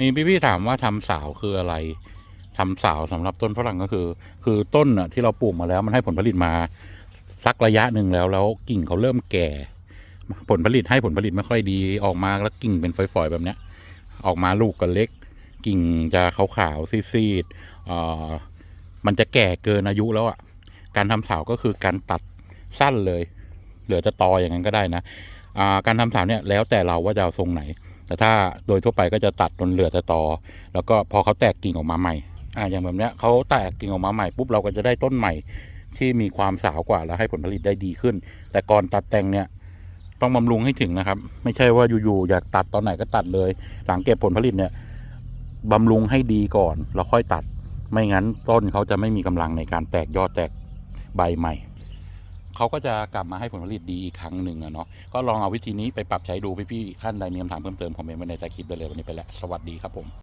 มีพี่ๆถามว่าทำสาวคืออะไรทำสาวสำหรับต้นฝรั่งก็คือ คือต้นน่ะที่เราปลูกมาแล้วมันให้ผลผลิตมาสักระยะหนึ่งแล้วแล้วกิ่งเขาเริ่มแก่ ผลผลิตให้ผลผลิตไม่ค่อยดีออกมาแล้วกิ่งเป็นฝอยๆแบบเนี้ย ออกมาลูกก็เล็ก กิ่งจะขาวๆซีดๆอ่อมันจะแก่เกินอายุแล้วอะการทำสาวก็คือการตัดสั้นเลย เหลือจะตออย่างนั้นก็ได้นะอ่าการทำสาวเนี่ยแล้วแต่เราว่าจะเอาทรงไหน แต่ถ้าโดยทั่วไปก็จะตัดจนเหลือแต่ตอ แล้วก็พอเขาแตกกิ่งออกมาใหม่อ่าอย่างแบบเนี้ยเขาแตกกิ่งออกมาใหม่ปุ๊บเราก็จะได้ต้นใหม่ที่มีความสาวกว่าแล้วให้ผลผลิตได้ดีขึ้น แต่ก่อนตัดแต่งเนี่ยต้องบำรุงให้ถึงนะครับ ไม่ใช่ว่าอยู่ๆอยากตัดตอนไหนก็ตัดเลย หลังเก็บผลผลิตเนี่ยบำรุงให้ดีก่อนแล้วค่อยตัด ไม่งั้นต้นเขาจะไม่มีกำลังในการแตกยอดแตกใบใหม่ เขาก็จะกลับมาให้ผลผลิตดีอีกครั้งหนึ่งอะเนาะก็ลองเอาวิธีนี้ไปปรับใช้ดูพี่ๆท่านใดมีคำถามเพิ่มเติมคอมเมนต์ไว้ในใต้คลิปได้เลยวันนี้ไปแล้วสวัสดีครับผม